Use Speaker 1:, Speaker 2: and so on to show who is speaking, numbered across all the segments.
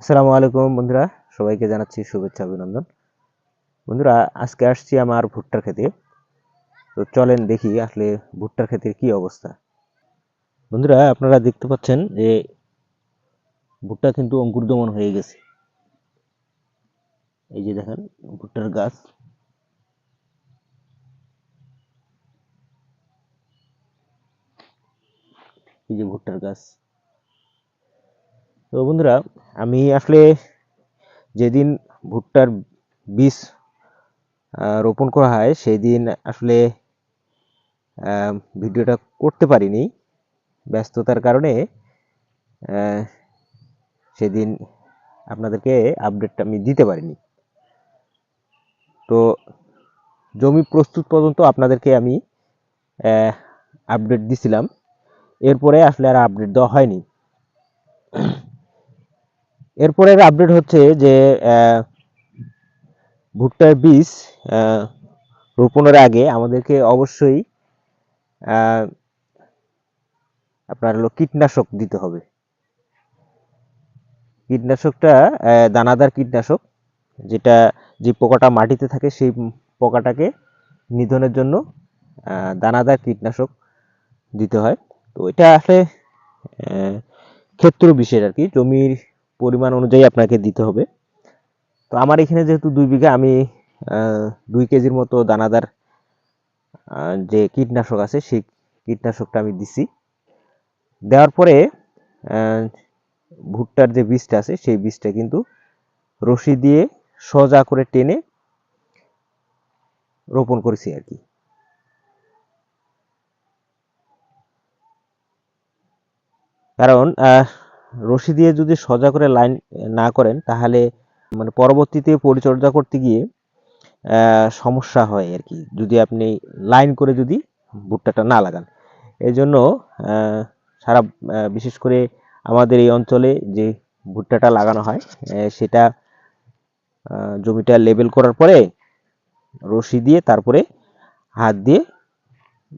Speaker 1: আসসালামু আলাইকুম বন্ধুরা, সবাইকে জানাচ্ছি শুভেচ্ছা, অভিনন্দন। বন্ধুরা, আজকে আসছি আমার ভুট্টার খেতে তো চলেন দেখি আসলে ভুট্টার ক্ষেতের কি অবস্থা। বন্ধুরা, আপনারা দেখতে পাচ্ছেন যে ভুট্টা কিন্তু অঙ্কুরদমন হয়ে গেছে। এই যে দেখেন, ভুট্টার গাছ। এই যে ভুট্টার গাছ। তো বন্ধুরা, আমি আসলে যেদিন ভুট্টার বীজ রোপণ করা হয় সেই দিন আসলে ভিডিওটা করতে পারিনি। ব্যস্ততার কারণে সেদিন আপনাদেরকে আপডেটটা আমি দিতে পারিনি। তো জমি প্রস্তুত পর্যন্ত আপনাদেরকে আমি আপডেট দিছিলাম। এরপরে আসলে আর আপডেট দেওয়া হয়নি। এরপরের আপডেট হচ্ছে যে ভুট্টার বীজ রোপণের আগে আমাদেরকে অবশ্যই আপনার হলো কীটনাশক দিতে হবে। কীটনাশকটা দানাদার কীটনাশক, যেটা যে পোকাটা মাটিতে থাকে সেই পোকাটাকে নিধনের জন্য দানাদার কীটনাশক দিতে হয়। তো এটা আসলে ক্ষেত্র বিশেষ আর কি। জমির পরিমাণ অনুযায়ী আপনাকে দিতে হবে। তো আমার এখানে যেহেতু দুই বিঘা, আমি দুই কেজির মতো দানাদার যে কীটনাশক আছে, সেই কীটনাশকটা আমি দিছি। দেওয়ার পরে ভুট্টার যে বীজটা আছে, সেই বীজটা কিন্তু রশি দিয়ে সোজা করে টেনে রোপণ করেছি আর কি। কারণ রশি দিয়ে যদি সোজা করে লাইন না করেন, তাহলে মানে পরবর্তীতে পরিচর্যা করতে গিয়ে সমস্যা হয় আর কি। যদি আপনি লাইন করে যদি ভুট্টাটা না লাগান। এই জন্য সারা বিশেষ করে আমাদের এই অঞ্চলে যে ভুট্টাটা লাগানো হয় সেটা জমিটা লেবেল করার পরে, রশি দিয়ে তারপরে হাত দিয়ে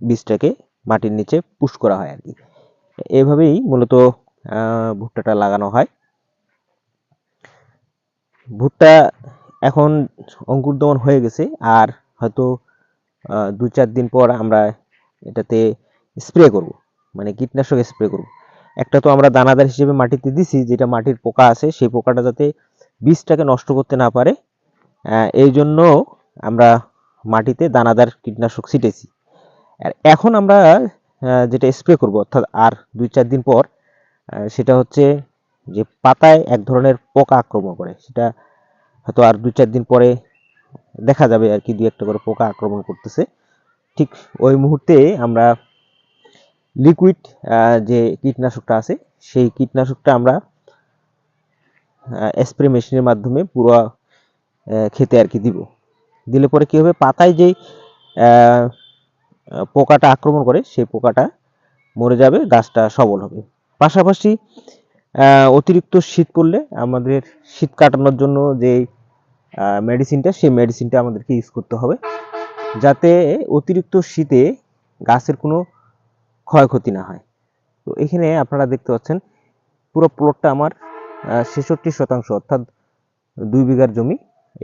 Speaker 1: বীজটাকে মাটির নিচে পুশ করা হয় আর কি। এভাবেই মূলত ভুট্টাটা লাগানো হয়। ভুট্টা এখন অঙ্কুরোদ্গমন হয়ে গেছে আর হয়তো দু চার দিন পর আমরা এটাতে স্প্রে করব। মানে কীটনাশক স্প্রে করব। একটা তো আমরা দানাদার হিসেবে মাটিতে দিছি, যেটা মাটির পোকা আছে, সেই পোকাটা যাতে বীজটাকে নষ্ট করতে না পারে। এই জন্য আমরা মাটিতে দানাদার কীটনাশক ছিটেছি। আর এখন আমরা যেটা স্প্রে করব, অর্থাৎ আর দুই চার দিন পর সেটা হচ্ছে যে পাতায় এক ধরনের পোকা আক্রমণ করে। সেটা হয়তো আর দুই চার দিন পরে দেখা যাবে আর কি, দুই একটা করে পোকা আক্রমণ করতেছে। ঠিক ওই মুহূর্তে আমরা লিকুইড যে কীটনাশকটা আছে, সেই কীটনাশকটা আমরা স্প্রে মেশিনের মাধ্যমে পুরো খেতে আর কি দিব। দিলে পরে কি হবে? পাতায় যেই পোকাটা আক্রমণ করে, সেই পোকাটা মরে যাবে, গাছটা সবল হবে। পাশাপাশি অতিরিক্ত শীত পড়লে আমাদের শীত কাটানোর জন্য যে মেডিসিনটা সেই মেডিসিনটা আমাদেরকে ইউজ করতে হবে। যাতে অতিরিক্ত শীতে গাছের কোনো ক্ষয়ক্ষতি না হয়। তো এখানে আপনারা দেখতে পাচ্ছেন, পুরো প্লটটা আমার ছেষট্টি শতাংশ, অর্থাৎ দুই বিঘার জমি।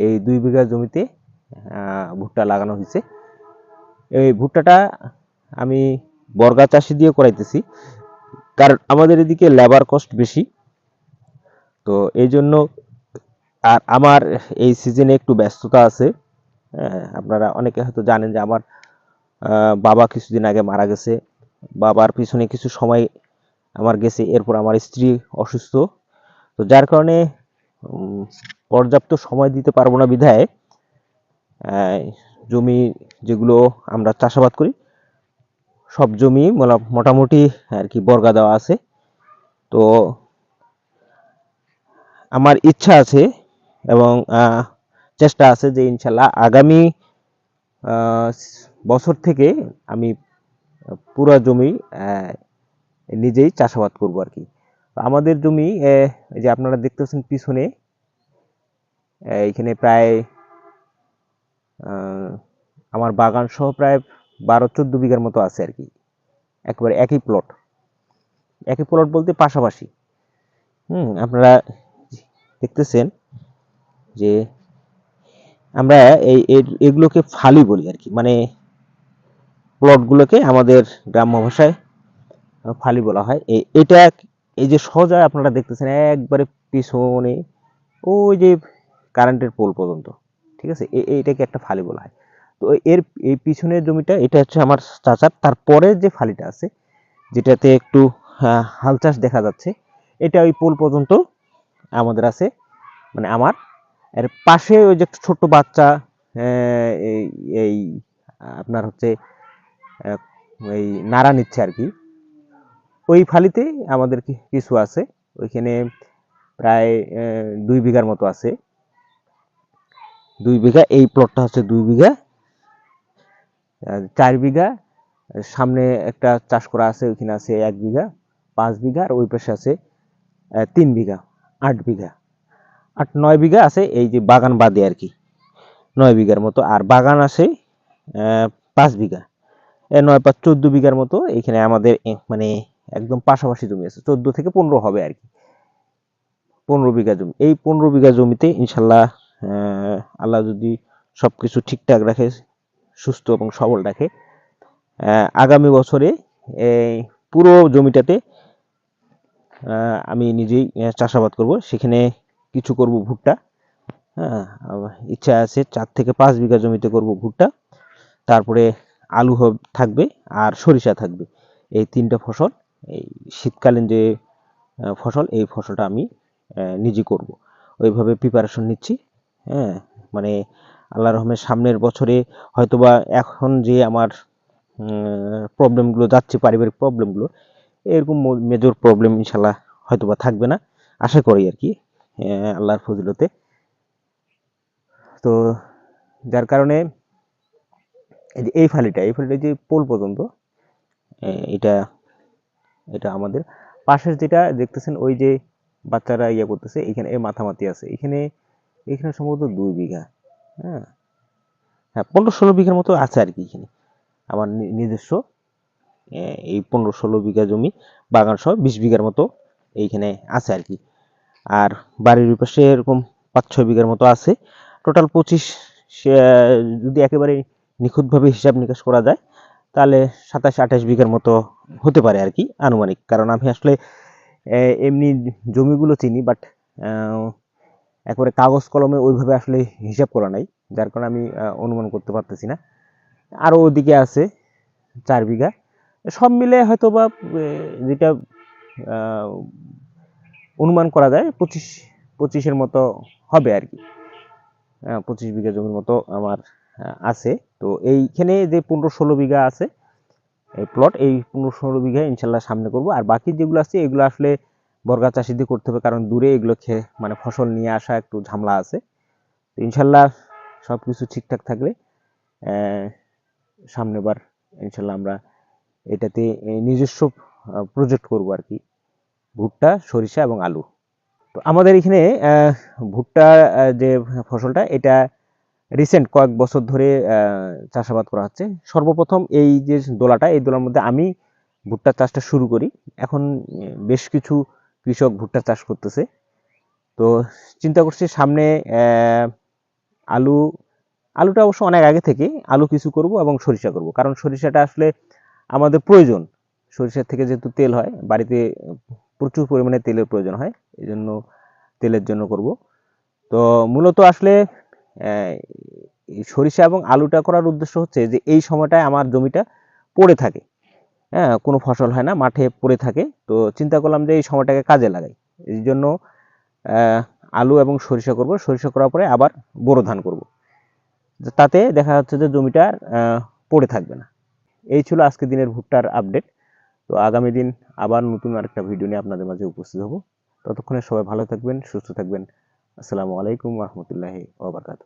Speaker 1: এই দুই বিঘা জমিতে ভুট্টা লাগানো হয়েছে। এই ভুট্টাটা আমি বর্গা চাষি দিয়ে করাইতেছি। কারণ আমাদের এদিকে লেবার কস্ট বেশি। তো এই জন্য আর আমার এই সিজনে একটু ব্যস্ততা আছে। আপনারা অনেকে হয়তো জানেন যে আমার বাবা কিছুদিন আগে মারা গেছে। বাবার পিছনে কিছু সময় আমার গেছে, এরপর আমার স্ত্রী অসুস্থ। তো যার কারণে পর্যাপ্ত সময় দিতে পারব না বিধায় জমি যেগুলো আমরা চাষাবাদ করি সব জমি মোটামুটি আর কি বর্গা দেওয়া আছে। তো আমার ইচ্ছা আছে এবং চেষ্টা আছে যে ইনশাল্লাহ আগামী বছর থেকে আমি পুরো জমি নিজেই চাষাবাদ করব আর কি। আমাদের জমি যে আপনারা দেখতেছেন পিছনে এখানে প্রায় আমার বাগান সহ প্রায় বারো চোদ্দ বিঘার মতো আছে আর কি। একবারে একই প্লট একই প্লট বলতে পাশাপাশি। হুম, আপনারা দেখতেছেন যে আমরা এই এগুলোকে ফালি বলি আর কি। মানে প্লটগুলোকে আমাদের গ্রাম্য ভাষায় ফালি বলা হয়। এটা এই যে সোজা আপনারা দেখতেছেন একবারে পিছনে ওই যে কারেন্টের পোল পর্যন্ত। ঠিক আছে? এ- এইটাকে একটা ফালি বলা হয়। তো এর এই পিছনের জমিটা, এটা হচ্ছে আমার চাচার। তারপরে যে ফালিটা আছে, যেটাতে একটু হাল চাষ দেখা যাচ্ছে, এটা ওই পোল পর্যন্ত আমাদের আছে মানে আমার। এর পাশে ওই যে ছোট্ট বাচ্চা এই আপনার হচ্ছে এই নাড়া নিচ্ছে আর কি। ওই ফালিতে আমাদের কিছু আছে, ওইখানে প্রায় দুই বিঘার মতো আছে। দুই বিঘা, এই প্লটটা হচ্ছে দুই বিঘা। চার বিঘা সামনে একটা চাষ করা আছে, ওইখানে আছে এক বিঘা, পাঁচ বিঘা, আর ওই পাশে আছে তিন বিঘা, আট বিঘা। আট, নয় বিঘা আছে, এই যে বাগান বাদে আর কি, নয় বিঘার মতো। আর বাগান আছে পাঁচ বিঘা। নয় পাঁচ, চোদ্দ বিঘার মতো, এখানে আমাদের মানে একদম পাশাপাশি জমি আছে, চোদ্দ থেকে পনেরো হবে আর কি। পনেরো বিঘা জমি, এই পনেরো বিঘা জমিতে ইনশাল্লাহ আল্লাহ যদি সবকিছু ঠিকঠাক রাখে সুস্থ এবং সবল রাখে। আগামী বছরে এই পুরো জমিটাতে আমি নিজেই চাষাবাদ করব। সেখানে কিছু করব ভুট্টা। হ্যাঁ ইচ্ছা আছে চার থেকে পাঁচ বিঘা জমিতে করব ভুট্টা। তারপরে আলু থাকবে আর সরিষা থাকবে। এই তিনটা ফসল, এই শীতকালীন যে ফসল, এই ফসলটা আমি নিজে করব। ওইভাবে প্রিপারেশন নিচ্ছি। হ্যাঁ মানে আল্লাহ রহমের সামনের বছরে হয়তোবা এখন যে আমার প্রবলেমগুলো যাচ্ছে, পারিবারিক প্রবলেমগুলো এরকম মেজর প্রবলেম ইনশাল্লাহ হয়তোবা থাকবে না। আশা করি আর কি আল্লাহর ফজিলতে। তো যার কারণে এই যে এই ফালিটা এই ফালিটা যে পোল পর্যন্ত এটা এটা আমাদের। পাশের যেটা দেখতেছেন, ওই যে বাচ্চারা ইয়ে করতেছে, এখানে মাথামাতি আছে। এখানে এখানে সম্ভবত দুই বিঘা। হ্যাঁ। হ্যাঁ পনেরো ষোলো বিঘার মতো আছে আর কি এখানে। আমার নিজস্ব এই পনেরো ষোলো বিঘা জমি, বাগান সহ বিশ বিঘার মতো এইখানে আছে আর কি। আর বাড়ির পাশে এরকম পাঁচ ছয় বিঘার মতো আছে। টোটাল পঁচিশ যদি একেবারে নিখুঁতভাবে হিসাব নিকাশ করা যায়, তাহলে সাতাশ, আঠাশ বিঘার মতো হতে পারে আর কি, আনুমানিক। কারণ আমি আসলে এমনি জমিগুলো চিনি বাট একবারে কাগজ কলমে ওইভাবে আসলে হিসাব করা নাই, যার কারণে আমি অনুমান করতে পারতেছি না। আরও ওদিকে আছে চার বিঘা। সব মিলে হয়তো বা যেটা অনুমান করা যায়, পঁচিশ, পঁচিশের মতো হবে আর কি। পঁচিশ বিঘা জমির মতো আমার আছে। তো এইখানে যে পনেরো ষোলো বিঘা আছে, এই প্লট এই পনেরো ষোলো বিঘা ইনশাল্লাহ সামনে করব। আর বাকি যেগুলো আছে, এগুলো আসলে বর্গা চাষি দিয়ে করতে হবে কারণ দূরে এগুলো খেয়ে মানে ফসল নিয়ে আসা একটু ঝামেলা আছে। তো ইনশাল্লাহ সব কিছু ঠিকঠাক থাকলে আহ, সামনের বার ইনশাল্লাহ আমরা এটাতে নিজস্ব প্রজেক্ট করব আর কি। ভুট্টা সরিষা এবং আলু। তো আমাদের এখানে ভুট্টা যে ফসলটা এটা রিসেন্ট কয়েক বছর ধরে চাষাবাদ করা হচ্ছে। সর্বপ্রথম এই যে দোলাটা এই দোলার মধ্যে আমি ভুট্টা চাষটা শুরু করি। এখন বেশ কিছু কৃষক ভুট্টা চাষ করতেছে। তো চিন্তা করছি সামনে আলু, আলুটা অবশ্য অনেক আগে থেকে আলু কিছু করব এবং সরিষা করব। কারণ সরিষাটা আসলে আমাদের প্রয়োজন। সরিষার থেকে যেহেতু তেল হয়, বাড়িতে প্রচুর পরিমাণে তেলের প্রয়োজন হয় এই জন্য তেলের জন্য করব। তো মূলত আসলে সরিষা এবং আলুটা করার উদ্দেশ্য হচ্ছে যে এই সময়টায় আমার জমিটা পড়ে থাকে। হ্যাঁ কোনো ফসল হয় না, মাঠে পড়ে থাকে। তো চিন্তা করলাম যে এই সময়টাকে কাজে লাগাই। এই জন্য আলু এবং সরিষা করব। সরিষা করার পরে আবার বোরো ধান করব। তাতে দেখা যাচ্ছে যে জমিটা পড়ে থাকবে না। এই ছিল আজকে দিনের ভুট্টার আপডেট। তো আগামী দিন আবার নতুন আরেকটা ভিডিও নিয়ে আপনাদের মাঝে উপস্থিত হব। ততক্ষণে সবাই ভালো থাকবেন, সুস্থ থাকবেন। আসসালামু আলাইকুম রহমতুল্লাহি ওবরকাত.